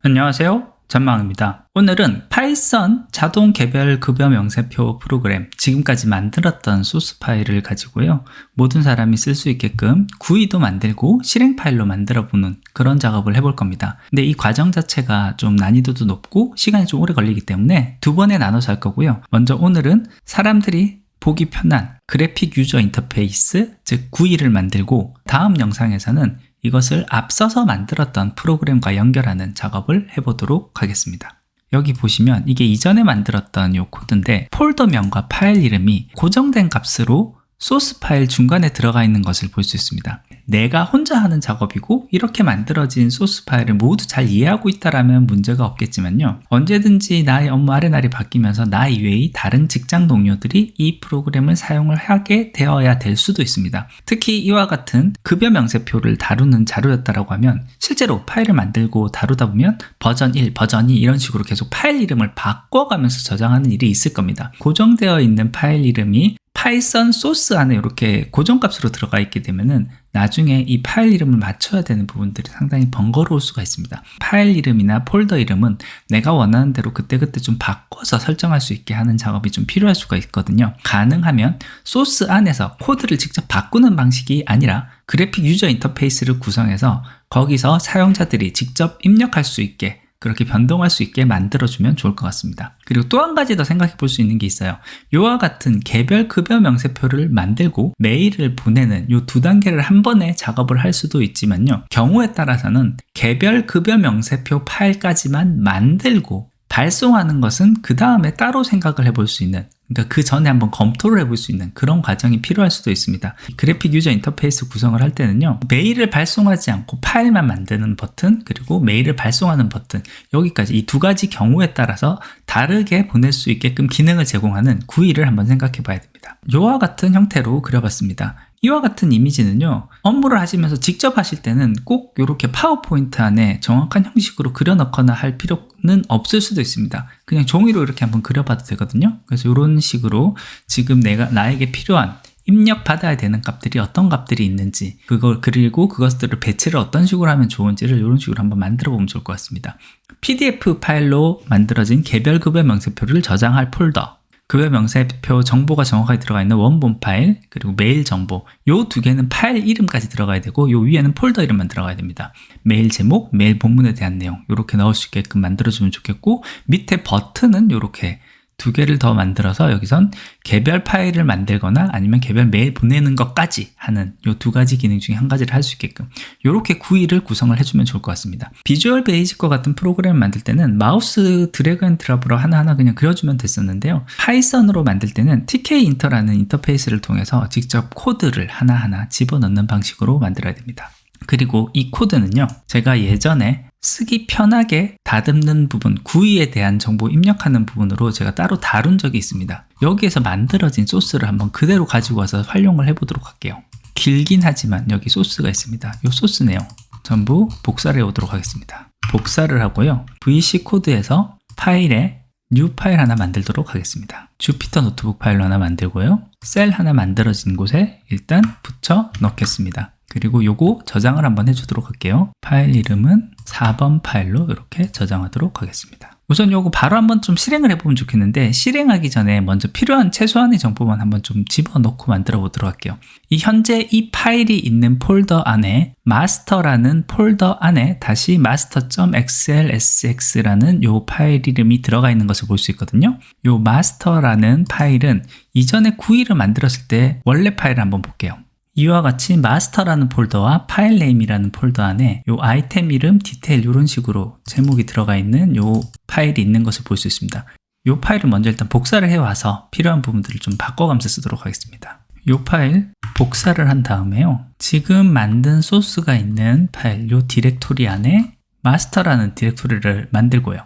안녕하세요. 전망입니다. 오늘은 파이썬 자동 개별 급여 명세표 프로그램 지금까지 만들었던 소스 파일을 가지고요. 모든 사람이 쓸 수 있게끔 구이도 만들고 실행 파일로 만들어 보는 그런 작업을 해볼 겁니다. 근데 이 과정 자체가 좀 난이도도 높고 시간이 좀 오래 걸리기 때문에 두 번에 나눠서 할 거고요. 먼저 오늘은 사람들이 보기 편한 그래픽 유저 인터페이스, 즉 GUI를 만들고 다음 영상에서는 이것을 앞서서 만들었던 프로그램과 연결하는 작업을 해보도록 하겠습니다. 여기 보시면 이게 이전에 만들었던 이 코드인데 폴더명과 파일 이름이 고정된 값으로 소스 파일 중간에 들어가 있는 것을 볼 수 있습니다. 내가 혼자 하는 작업이고 이렇게 만들어진 소스 파일을 모두 잘 이해하고 있다라면 문제가 없겠지만요. 언제든지 나의 업무 아래날이 바뀌면서 나 이외의 다른 직장 동료들이 이 프로그램을 사용을 하게 되어야 될 수도 있습니다. 특히 이와 같은 급여 명세표를 다루는 자료였다라고 하면 실제로 파일을 만들고 다루다 보면 버전 1, 버전 2 이런 식으로 계속 파일 이름을 바꿔가면서 저장하는 일이 있을 겁니다. 고정되어 있는 파일 이름이 파이썬 소스 안에 이렇게 고정값으로 들어가 있게 되면은 나중에 이 파일 이름을 맞춰야 되는 부분들이 상당히 번거로울 수가 있습니다. 파일 이름이나 폴더 이름은 내가 원하는 대로 그때그때 좀 바꿔서 설정할 수 있게 하는 작업이 좀 필요할 수가 있거든요. 가능하면 소스 안에서 코드를 직접 바꾸는 방식이 아니라 그래픽 유저 인터페이스를 구성해서 거기서 사용자들이 직접 입력할 수 있게 그렇게 변동할 수 있게 만들어주면 좋을 것 같습니다. 그리고 또 한 가지 더 생각해 볼 수 있는 게 있어요. 요와 같은 개별 급여 명세표를 만들고 메일을 보내는 요두 단계를 한 번에 작업을 할 수도 있지만요. 경우에 따라서는 개별 급여 명세표 파일까지만 만들고 발송하는 것은 그 다음에 따로 생각을 해볼 수 있는 그러니까 그 전에 한번 검토를 해볼 수 있는 그런 과정이 필요할 수도 있습니다. 그래픽 유저 인터페이스 구성을 할 때는요, 메일을 발송하지 않고 파일만 만드는 버튼, 그리고 메일을 발송하는 버튼, 여기까지 이 두 가지 경우에 따라서 다르게 보낼 수 있게끔 기능을 제공하는 구이를 한번 생각해 봐야 됩니다. 요와 같은 형태로 그려봤습니다. 이와 같은 이미지는요, 업무를 하시면서 직접 하실 때는 꼭 이렇게 파워포인트 안에 정확한 형식으로 그려넣거나 할 필요는 없을 수도 있습니다. 그냥 종이로 이렇게 한번 그려봐도 되거든요. 그래서 이런 식으로 지금 내가, 나에게 필요한 입력 받아야 되는 값들이 어떤 값들이 있는지 그걸 그리고 그것들을 배치를 어떤 식으로 하면 좋은지를 이런 식으로 한번 만들어 보면 좋을 것 같습니다. PDF 파일로 만들어진 개별 급여 명세표를 저장할 폴더 급여 명세표 정보가 정확하게 들어가 있는 원본 파일 그리고 메일 정보 요 두 개는 파일 이름까지 들어가야 되고 요 위에는 폴더 이름만 들어가야 됩니다. 메일 제목, 메일 본문에 대한 내용 이렇게 넣을 수 있게끔 만들어주면 좋겠고 밑에 버튼은 이렇게 두 개를 더 만들어서 여기선 개별 파일을 만들거나 아니면 개별 메일 보내는 것까지 하는 이두 가지 기능 중에 한 가지를 할 수 있게끔 이렇게 구이를 구성을 해주면 좋을 것 같습니다. 비주얼 베이직과 같은 프로그램을 만들 때는 마우스 드래그 앤 드랍으로 하나하나 그냥 그려주면 됐었는데요. 파이썬으로 만들 때는 TK 인터라는 인터페이스를 통해서 직접 코드를 하나하나 집어넣는 방식으로 만들어야 됩니다. 그리고 이 코드는요, 제가 예전에 쓰기 편하게 다듬는 부분, 구이에 대한 정보 입력하는 부분으로 제가 따로 다룬 적이 있습니다. 여기에서 만들어진 소스를 한번 그대로 가지고 와서 활용을 해보도록 할게요. 길긴 하지만 여기 소스가 있습니다. 이 소스 내용 전부 복사를 해오도록 하겠습니다. 복사를 하고요. VC 코드에서 파일에 뉴 파일 하나 만들도록 하겠습니다. 주피터 노트북 파일로 하나 만들고요. 셀 하나 만들어진 곳에 일단 붙여 넣겠습니다. 그리고 요거 저장을 한번 해주도록 할게요. 파일 이름은 4번 파일로 이렇게 저장하도록 하겠습니다. 우선 요거 바로 한번 좀 실행을 해보면 좋겠는데 실행하기 전에 먼저 필요한 최소한의 정보만 한번 좀 집어넣고 만들어 보도록 할게요. 이 현재 이 파일이 있는 폴더 안에 마스터라는 폴더 안에 다시 master.xlsx라는 요 파일 이름이 들어가 있는 것을 볼 수 있거든요. 요 master라는 파일은 이전에 구이를 만들었을 때 원래 파일을 한번 볼게요. 이와 같이 마스터라는 폴더와 파일 네임이라는 폴더 안에 요 아이템 이름, 디테일 이런 식으로 제목이 들어가 있는 요 파일이 있는 것을 볼 수 있습니다. 요 파일을 먼저 일단 복사를 해와서 필요한 부분들을 좀 바꿔가면서 쓰도록 하겠습니다. 요 파일 복사를 한 다음에요. 지금 만든 소스가 있는 파일 요 디렉토리 안에 마스터라는 디렉토리를 만들고요.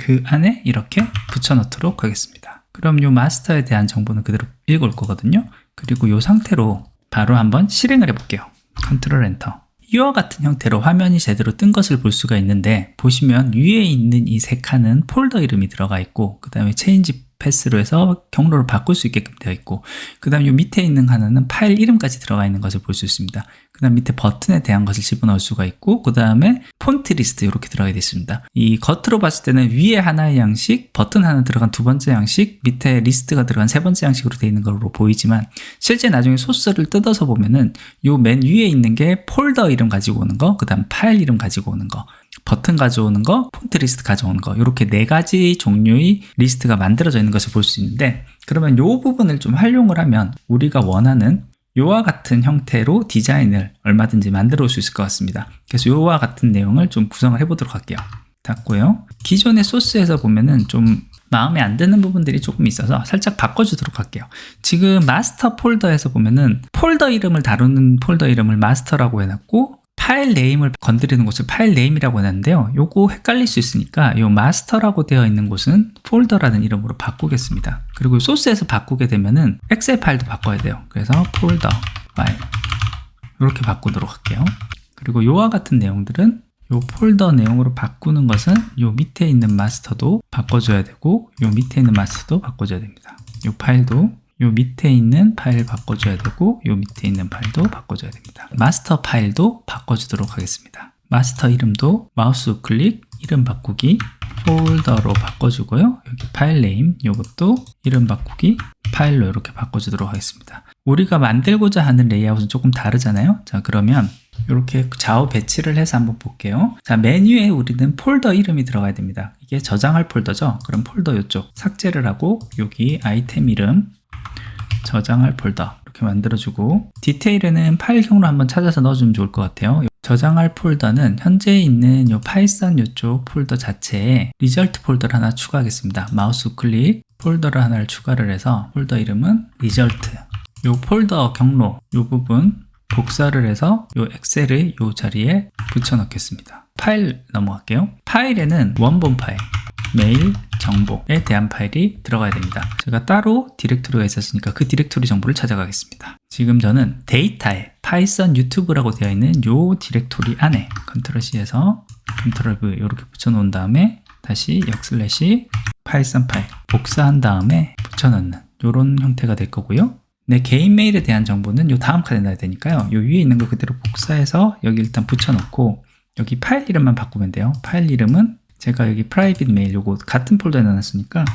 그 안에 이렇게 붙여넣도록 하겠습니다. 그럼 요 마스터에 대한 정보는 그대로 읽을 거거든요. 그리고 요 상태로 바로 한번 실행을 해볼게요. 컨트롤 엔터. 이와 같은 형태로 화면이 제대로 뜬 것을 볼 수가 있는데 보시면 위에 있는 이 세 칸은 폴더 이름이 들어가 있고 그 다음에 체인지 패스로 해서 경로를 바꿀 수 있게끔 되어 있고 그 다음 이 밑에 있는 하나는 파일 이름까지 들어가 있는 것을 볼 수 있습니다. 그 다음 밑에 버튼에 대한 것을 집어넣을 수가 있고 그 다음에 폰트 리스트 이렇게 들어가게 있습니다. 이 겉으로 봤을 때는 위에 하나의 양식, 버튼 하나 들어간 두 번째 양식, 밑에 리스트가 들어간 세 번째 양식으로 되어 있는 걸로 보이지만 실제 나중에 소스를 뜯어서 보면은 요 맨 위에 있는 게 폴더 이름 가지고 오는 거, 그 다음 파일 이름 가지고 오는 거, 버튼 가져오는 거, 폰트 리스트 가져오는 거 이렇게 네 가지 종류의 리스트가 만들어져 있는 것을 볼 수 있는데 그러면 요 부분을 좀 활용을 하면 우리가 원하는 요와 같은 형태로 디자인을 얼마든지 만들어 올 수 있을 것 같습니다. 그래서 요와 같은 내용을 좀 구성을 해 보도록 할게요. 닫고요. 기존의 소스에서 보면은 좀 마음에 안 드는 부분들이 조금 있어서 살짝 바꿔주도록 할게요. 지금 마스터 폴더에서 보면은 폴더 이름을 다루는 폴더 이름을 마스터라고 해놨고 파일 네임을 건드리는 곳을 파일 네임이라고 해놨는데요. 요거 헷갈릴 수 있으니까 요 마스터라고 되어 있는 곳은 폴더라는 이름으로 바꾸겠습니다. 그리고 소스에서 바꾸게 되면은 엑셀 파일도 바꿔야 돼요. 그래서 폴더 파일 이렇게 바꾸도록 할게요. 그리고 요와 같은 내용들은 요 폴더 내용으로 바꾸는 것은 요 밑에 있는 마스터도 바꿔줘야 되고 요 밑에 있는 마스터도 바꿔줘야 됩니다. 요 파일도 요 밑에 있는 파일 바꿔줘야 되고 요 밑에 있는 파일도 바꿔줘야 됩니다. 마스터 파일도 바꿔주도록 하겠습니다. 마스터 이름도 마우스 우클릭 이름 바꾸기 폴더로 바꿔주고요. 여기 파일 네임 요것도 이름 바꾸기 파일로 이렇게 바꿔주도록 하겠습니다. 우리가 만들고자 하는 레이아웃은 조금 다르잖아요. 자 그러면 이렇게 좌우 배치를 해서 한번 볼게요. 자, 메뉴에 우리는 폴더 이름이 들어가야 됩니다. 이게 저장할 폴더죠? 그럼 폴더 이쪽 삭제를 하고 여기 아이템 이름 저장할 폴더 이렇게 만들어주고 디테일에는 파일형으로 한번 찾아서 넣어주면 좋을 것 같아요. 저장할 폴더는 현재 있는 요 파이썬 이쪽 폴더 자체에 리절트 폴더를 하나 추가하겠습니다. 마우스 우클릭 폴더를 하나를 추가를 해서 폴더 이름은 리절트 요 폴더 경로 요 부분 복사를 해서 요 엑셀의 요 자리에 붙여 넣겠습니다. 파일 넘어갈게요. 파일에는 원본 파일, 메일 정보에 대한 파일이 들어가야 됩니다. 제가 따로 디렉토리가 있었으니까 그 디렉토리 정보를 찾아가겠습니다. 지금 저는 데이터에 파이썬 유튜브라고 되어 있는 요 디렉토리 안에 컨트롤 C에서 컨트롤 V 이렇게 붙여 놓은 다음에 다시 역슬래시 파이썬 파일 복사한 다음에 붙여 넣는 이런 형태가 될 거고요. 내 개인 메일에 대한 정보는 요 다음 칸에 놔야 되니까요. 요 위에 있는 거 그대로 복사해서 여기 일단 붙여놓고 여기 파일 이름만 바꾸면 돼요. 파일 이름은 제가 여기 프라이빗 메일 요거 같은 폴더에 넣어놨으니까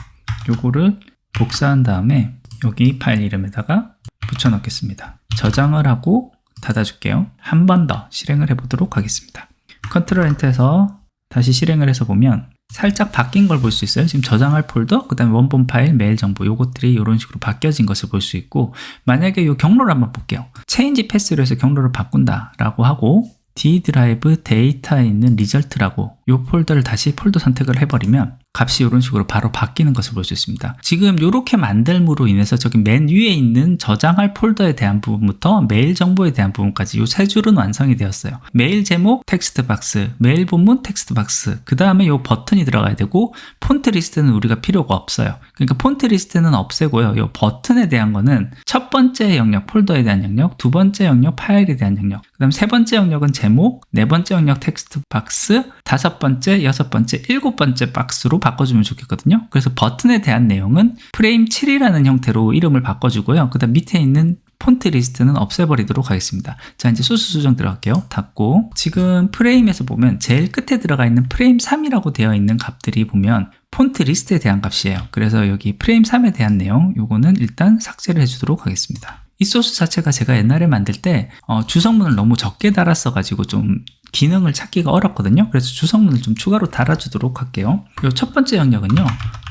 요거를 복사한 다음에 여기 파일 이름에다가 붙여넣겠습니다. 저장을 하고 닫아줄게요. 한 번 더 실행을 해보도록 하겠습니다. 컨트롤 엔터에서 다시 실행을 해서 보면 살짝 바뀐 걸 볼 수 있어요. 지금 저장할 폴더, 그 다음에 원본 파일, 메일 정보 요것들이 이런 식으로 바뀌어진 것을 볼 수 있고 만약에 이 경로를 한번 볼게요. 체인지 패스로 해서 경로를 바꾼다 라고 하고 D 드라이브 데이터에 있는 리절트라고 이 폴더를 다시 폴더 선택을 해버리면 값이 이런 식으로 바로 바뀌는 것을 볼 수 있습니다. 지금 이렇게 만들므로 인해서 저기 맨 위에 있는 저장할 폴더에 대한 부분부터 메일 정보에 대한 부분까지 이 세 줄은 완성이 되었어요. 메일 제목 텍스트 박스, 메일 본문 텍스트 박스, 그 다음에 이 버튼이 들어가야 되고 폰트 리스트는 우리가 필요가 없어요. 그러니까 폰트 리스트는 없애고요. 이 버튼에 대한 거는 첫 번째 영역 폴더에 대한 영역, 두 번째 영역 파일에 대한 영역, 그 다음 세 번째 영역은 제목, 네 번째 영역 텍스트 박스, 다섯 번째, 여섯 번째, 일곱 번째 박스로 바꿔주면 좋겠거든요. 그래서 버튼에 대한 내용은 프레임 7이라는 형태로 이름을 바꿔주고요. 그 다음 밑에 있는 폰트 리스트는 없애버리도록 하겠습니다. 자, 이제 소스 수정 들어갈게요. 닫고. 지금 프레임에서 보면 제일 끝에 들어가 있는 프레임 3이라고 되어 있는 값들이 보면 폰트 리스트에 대한 값이에요. 그래서 여기 프레임 3에 대한 내용, 요거는 일단 삭제를 해주도록 하겠습니다. 이 소스 자체가 제가 옛날에 만들 때 어, 주성문을 너무 적게 달았어가지고 좀 기능을 찾기가 어렵거든요. 그래서 주성문을 좀 추가로 달아주도록 할게요. 이 첫 번째 영역은요.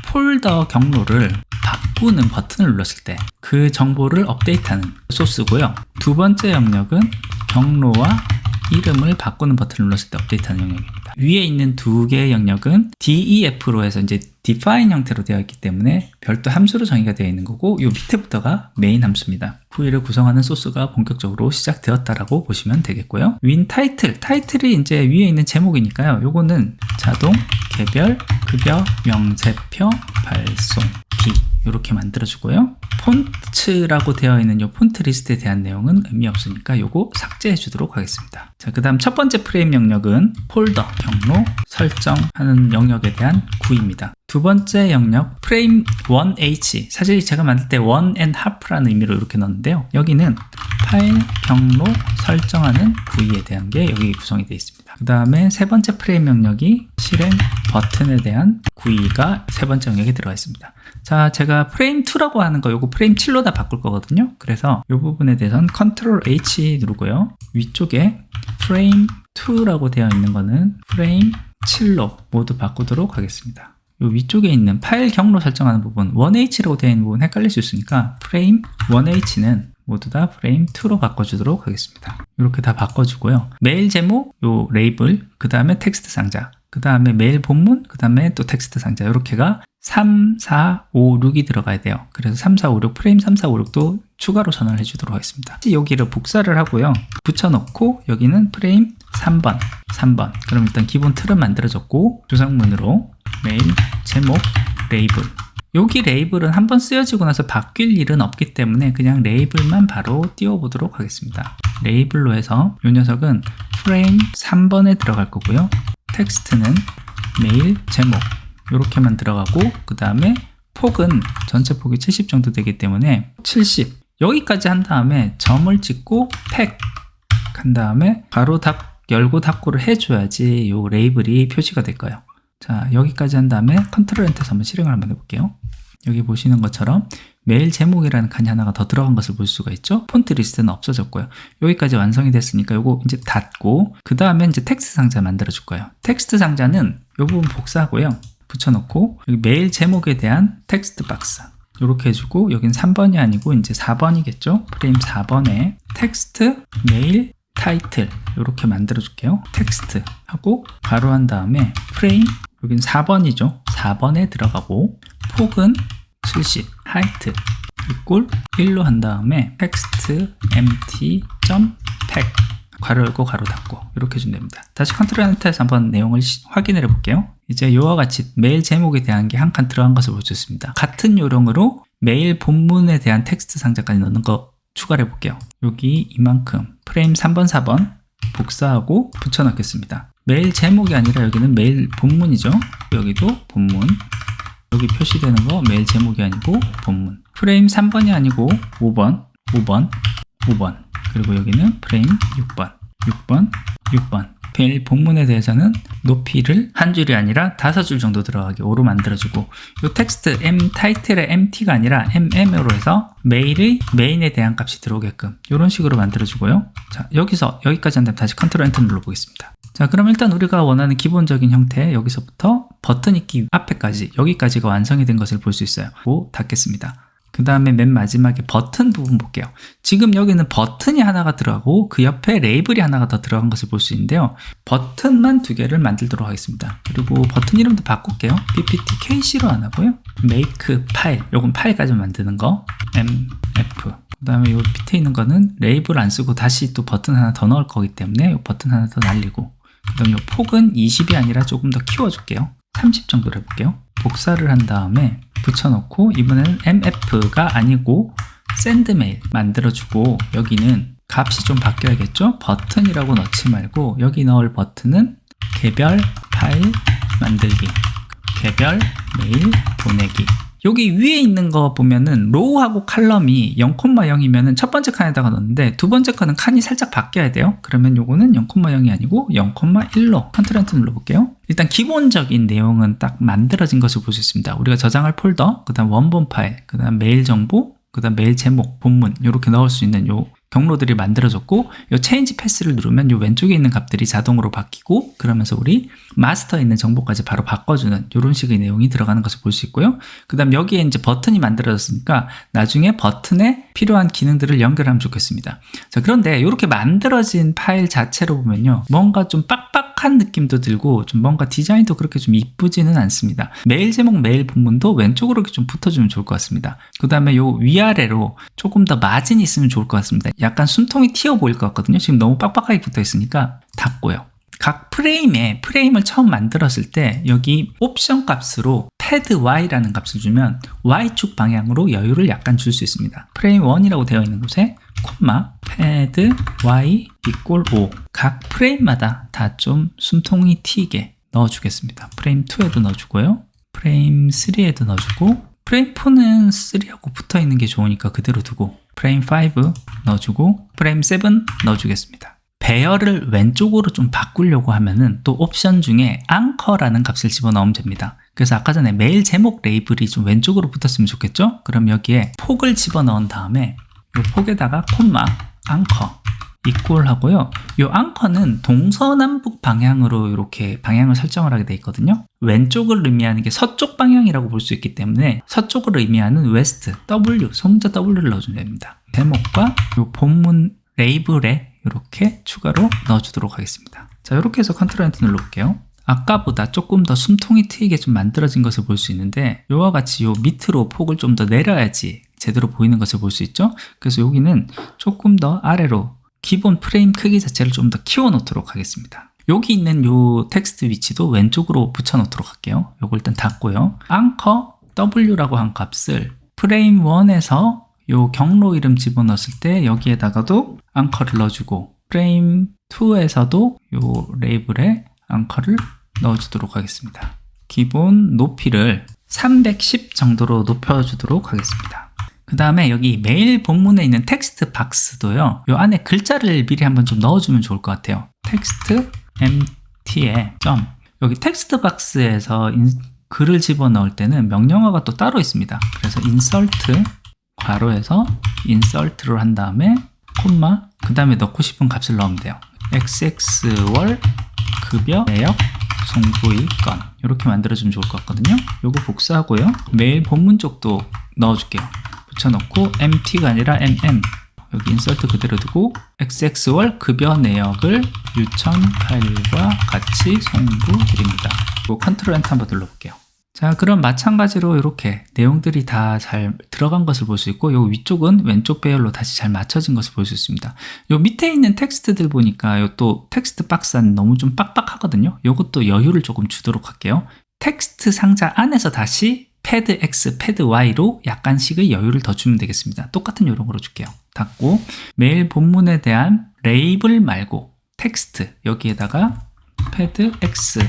폴더 경로를 바꾸는 버튼을 눌렀을 때 그 정보를 업데이트하는 소스고요. 두 번째 영역은 경로와 이름을 바꾸는 버튼을 눌렀을 때 업데이트하는 영역입니다. 위에 있는 두 개의 영역은 DEF로 해서 이제 define 형태로 되어 있기 때문에 별도 함수로 정의가 되어 있는 거고 이 밑에부터가 메인 함수입니다. 부위를 구성하는 소스가 본격적으로 시작되었다라고 보시면 되겠고요. 윈 타이틀, 타이틀이 이제 위에 있는 제목이니까요. 요거는 자동 개별 급여 명세표 발송기 이렇게 만들어주고요. 폰트라고 되어 있는 이 폰트 리스트에 대한 내용은 의미 없으니까 요거 삭제해 주도록 하겠습니다. 자, 그 다음 첫 번째 프레임 영역은 폴더, 경로, 설정하는 영역에 대한 구입니다. 두두 번째 영역 프레임 1H 사실 제가 만들 때 1&half라는 의미로 이렇게 넣었는데요. 여기는 파일 경로 설정하는 부위에 대한 게 여기 구성이 되어 있습니다. 그 다음에 세 번째 프레임 영역이 실행 버튼에 대한 구위가 세 번째 영역에 들어가 있습니다. 자, 제가 프레임 2라고 하는 거 요거 프레임 7로 다 바꿀 거거든요. 그래서 이 부분에 대해서는 컨트롤 H 누르고요. 위쪽에 프레임 2라고 되어 있는 거는 프레임 7로 모두 바꾸도록 하겠습니다. 요 위쪽에 있는 파일 경로 설정하는 부분 1H라고 되어 있는 부분 헷갈릴 수 있으니까 프레임 1H는 모두 다 프레임 2로 바꿔주도록 하겠습니다. 이렇게 다 바꿔주고요. 메일 제목, 요 레이블, 그 다음에 텍스트 상자, 그 다음에 메일 본문, 그 다음에 또 텍스트 상자 이렇게가 3, 4, 5, 6이 들어가야 돼요. 그래서 3, 4, 5, 6 프레임 3, 4, 5, 6도 추가로 전환을 해주도록 하겠습니다. 여기를 복사를 하고요. 붙여놓고 여기는 프레임 3번, 3번. 그럼 일단 기본 틀은 만들어졌고 조상문으로 메일 제목 레이블 여기 레이블은 한번 쓰여지고 나서 바뀔 일은 없기 때문에 그냥 레이블만 바로 띄워보도록 하겠습니다. 레이블로 해서 이 녀석은 프레임 3번에 들어갈 거고요. 텍스트는 메일 제목 이렇게만 들어가고 그 다음에 폭은 전체 폭이 70 정도 되기 때문에 70 여기까지 한 다음에 점을 찍고 팩 한 다음에 가로 닫 열고 닫고를 해줘야지 이 레이블이 표시가 될 거예요. 자 여기까지 한 다음에 컨트롤 엔터에서 한번 실행을 한번 해볼게요. 여기 보시는 것처럼 메일 제목이라는 칸이 하나가 더 들어간 것을 볼 수가 있죠. 폰트 리스트는 없어졌고요. 여기까지 완성이 됐으니까 이거 이제 닫고 그 다음에 이제 텍스트 상자 만들어 줄 거예요. 텍스트 상자는 이 부분 복사하고요. 붙여놓고 메일 제목에 대한 텍스트 박스 이렇게 해주고 여긴 3번이 아니고 이제 4번이겠죠. 프레임 4번에 텍스트 메일 타이틀 이렇게 만들어 줄게요. 텍스트 하고 바로 한 다음에 프레임 여긴 4번이죠. 4번에 들어가고 폭은 70 하이트 이꼴 1로 한 다음에 텍스트 팩 괄호 열고 괄호 닫고 이렇게 해주면 됩니다. 다시 컨트롤 엔터에서 한번 내용을 시- 확인을 해볼게요. 이제 이와 같이 메일 제목에 대한 게 한 칸 들어간 것을 볼 수 있습니다. 같은 요령으로 메일 본문에 대한 텍스트 상자까지 넣는 거 추가를 해볼게요. 여기 이만큼 프레임 3번 4번 복사하고 붙여넣겠습니다. 메일 제목이 아니라 여기는 메일 본문이죠. 여기도 본문 여기 표시되는 거 메일 제목이 아니고 본문 프레임 3번이 아니고 5번 5번 5번 그리고 여기는 프레임 6번 6번 6번. 메일 본문에 대해서는 높이를 한 줄이 아니라 다섯 줄 정도 들어가게 5로 만들어주고 이 텍스트 m 타이틀의 mt가 아니라 mm으로 해서 메일의 메인에 대한 값이 들어오게끔 이런 식으로 만들어주고요. 자 여기서 여기까지 한다면 다시 컨트롤 엔터 눌러보겠습니다. 자 그럼 일단 우리가 원하는 기본적인 형태 여기서부터 버튼 있기 앞에까지 여기까지가 완성이 된 것을 볼 수 있어요. 고 닫겠습니다 그 다음에 맨 마지막에 버튼 부분 볼게요. 지금 여기는 버튼이 하나가 들어가고 그 옆에 레이블이 하나가 더 들어간 것을 볼 수 있는데요. 버튼만 두 개를 만들도록 하겠습니다. 그리고 버튼 이름도 바꿀게요. ppt kc로 안 하고요 make 파일. 요건 파일까지 만드는 거. mf. 그 다음에 요 밑에 있는 거는 레이블 안 쓰고 다시 또 버튼 하나 더 넣을 거기 때문에 요 버튼 하나 더 날리고. 그 다음에 요 폭은 20이 아니라 조금 더 키워줄게요 30 정도로 해볼게요. 복사를 한 다음에 붙여놓고 이번에는 mf가 아니고 샌드메일 만들어주고 여기는 값이 좀 바뀌어야겠죠? 버튼이라고 넣지 말고 여기 넣을 버튼은 개별 파일 만들기 개별 메일 보내기 여기 위에 있는 거 보면은 로우하고 칼럼이 0,0이면은 첫 번째 칸에다가 넣는데 두 번째 칸은 칸이 살짝 바뀌어야 돼요. 그러면 요거는 0,0이 아니고 0,1로 컨트롤 엔터 눌러볼게요. 일단 기본적인 내용은 딱 만들어진 것을 볼 수 있습니다. 우리가 저장할 폴더, 그 다음 원본 파일, 그 다음 메일 정보, 그 다음 메일 제목, 본문 이렇게 넣을 수 있는 요 경로들이 만들어졌고 요 체인지 패스를 누르면 요 왼쪽에 있는 값들이 자동으로 바뀌고 그러면서 우리 마스터에 있는 정보까지 바로 바꿔주는 이런 식의 내용이 들어가는 것을 볼 수 있고요. 그 다음 여기에 이제 버튼이 만들어졌으니까 나중에 버튼에 필요한 기능들을 연결하면 좋겠습니다. 자 그런데 이렇게 만들어진 파일 자체로 보면요 뭔가 좀 빡빡 한 느낌도 들고 좀 뭔가 디자인도 그렇게 좀 이쁘지는 않습니다. 메일 제목 메일 본문도 왼쪽으로 이렇게 좀 붙어주면 좋을 것 같습니다. 그 다음에 요 위아래로 조금 더 마진이 있으면 좋을 것 같습니다. 약간 숨통이 튀어 보일 것 같거든요. 지금 너무 빡빡하게 붙어 있으니까 닫고요. 각 프레임에 프레임을 처음 만들었을 때 여기 옵션 값으로 패드 Y라는 값을 주면 Y축 방향으로 여유를 약간 줄 수 있습니다. 프레임 1이라고 되어 있는 곳에 콤마 패드 Y 이꼴 5. 각 프레임마다 다 좀 숨통이 튀게 넣어주겠습니다. 프레임 2에도 넣어주고요. 프레임 3에도 넣어주고 프레임 4는 3하고 붙어 있는 게 좋으니까 그대로 두고 프레임 5 넣어주고 프레임 7 넣어주겠습니다. 배열을 왼쪽으로 좀 바꾸려고 하면은 또 옵션 중에 앙커라는 값을 집어넣으면 됩니다. 그래서 아까 전에 메일 제목 레이블이 좀 왼쪽으로 붙었으면 좋겠죠? 그럼 여기에 폭을 집어넣은 다음에 이 폭에다가 콤마 앙커 이꼴 하고요. 이 앙커는 동서남북 방향으로 이렇게 방향을 설정을 하게 돼 있거든요. 왼쪽을 의미하는 게 서쪽 방향이라고 볼 수 있기 때문에 서쪽을 의미하는 웨스트 W 소문자 W를 넣어주면 됩니다. 제목과 이 본문 레이블에 이렇게 추가로 넣어주도록 하겠습니다. 자 이렇게 해서 컨트롤 엔터 눌러볼게요. 아까보다 조금 더 숨통이 트이게 좀 만들어진 것을 볼 수 있는데 이와 같이 요 밑으로 폭을 좀 더 내려야지 제대로 보이는 것을 볼 수 있죠. 그래서 여기는 조금 더 아래로 기본 프레임 크기 자체를 좀 더 키워 놓도록 하겠습니다. 여기 있는 요 텍스트 위치도 왼쪽으로 붙여 놓도록 할게요. 요거 일단 닫고요. 앙커 W라고 한 값을 프레임 1에서 요 경로 이름 집어넣었을 때 여기에다가도 앙커를 넣어주고 프레임 2에서도 요 레이블에 앙커를 넣어주도록 하겠습니다. 기본 높이를 310 정도로 높여주도록 하겠습니다. 그 다음에 여기 메일 본문에 있는 텍스트 박스도요. 요 안에 글자를 미리 한번 좀 넣어주면 좋을 것 같아요. 텍스트 empty에 점 여기 텍스트 박스에서 인- 글을 집어넣을 때는 명령어가 또 따로 있습니다. 그래서 insert 괄호에서 insert를 한 다음에 콤마 그 다음에 넣고 싶은 값을 넣으면 돼요. xx월 급여 내역 송부의 건 이렇게 만들어주면 좋을 것 같거든요. 요거 복사하고요. 메일 본문 쪽도 넣어줄게요. 붙여놓고 empty가 아니라 mm 여기 인서트 그대로 두고 xx월 급여 내역을 유천 파일과 같이 송부드립니다. 그리고 컨트롤 엔터 한번 눌러볼게요. 자, 그럼 마찬가지로 이렇게 내용들이 다 잘 들어간 것을 볼 수 있고, 요 위쪽은 왼쪽 배열로 다시 잘 맞춰진 것을 볼 수 있습니다. 요 밑에 있는 텍스트들 보니까 요 또 텍스트 박스는 너무 좀 빡빡하거든요. 요것도 여유를 조금 주도록 할게요. 텍스트 상자 안에서 다시 패드 X, 패드 Y로 약간씩의 여유를 더 주면 되겠습니다. 똑같은 요령으로 줄게요. 닫고 메일 본문에 대한 레이블 말고 텍스트 여기에다가 패드 X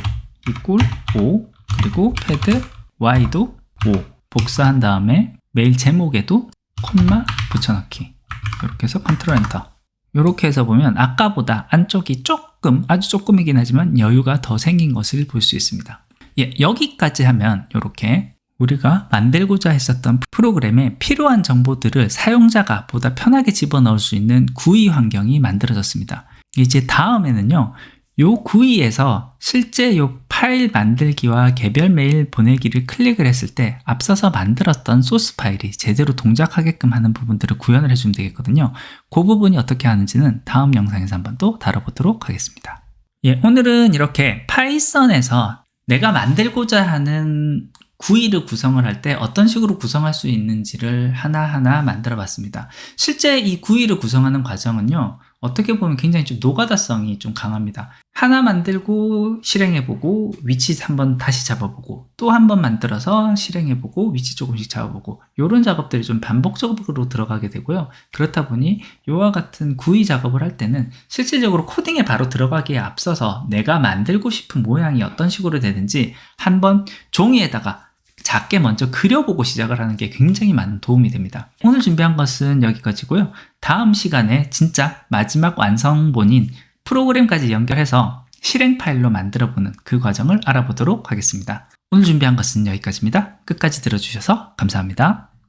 이꼴 5 그리고 패드 Y도 5 복사한 다음에 메일 제목에도 콤마 붙여넣기 이렇게 해서 컨트롤 엔터 이렇게 해서 보면 아까보다 안쪽이 조금 아주 조금이긴 하지만 여유가 더 생긴 것을 볼 수 있습니다. 예, 여기까지 하면 이렇게 우리가 만들고자 했었던 프로그램에 필요한 정보들을 사용자가 보다 편하게 집어넣을 수 있는 GUI 환경이 만들어졌습니다. 이제 다음에는요, 요 GUI에서 실제 요 파일 만들기와 개별 메일 보내기를 클릭을 했을 때 앞서서 만들었던 소스 파일이 제대로 동작하게끔 하는 부분들을 구현을 해주면 되겠거든요. 그 부분이 어떻게 하는지는 다음 영상에서 한번 또 다뤄보도록 하겠습니다. 예, 오늘은 이렇게 파이썬에서 내가 만들고자 하는 구이를 구성을 할 때 어떤 식으로 구성할 수 있는지를 하나하나 만들어 봤습니다. 실제 이 구이를 구성하는 과정은요, 어떻게 보면 굉장히 좀 노가다성이 좀 강합니다. 하나 만들고 실행해보고 위치 한번 다시 잡아보고 또 한 번 만들어서 실행해보고 위치 조금씩 잡아보고 이런 작업들이 좀 반복적으로 들어가게 되고요. 그렇다 보니 이와 같은 구이 작업을 할 때는 실질적으로 코딩에 바로 들어가기에 앞서서 내가 만들고 싶은 모양이 어떤 식으로 되는지 한번 종이에다가 작게 먼저 그려보고 시작을 하는 게 굉장히 많은 도움이 됩니다. 오늘 준비한 것은 여기까지고요. 다음 시간에 진짜 마지막 완성본인 프로그램까지 연결해서 실행 파일로 만들어보는 그 과정을 알아보도록 하겠습니다. 오늘 준비한 것은 여기까지입니다. 끝까지 들어주셔서 감사합니다.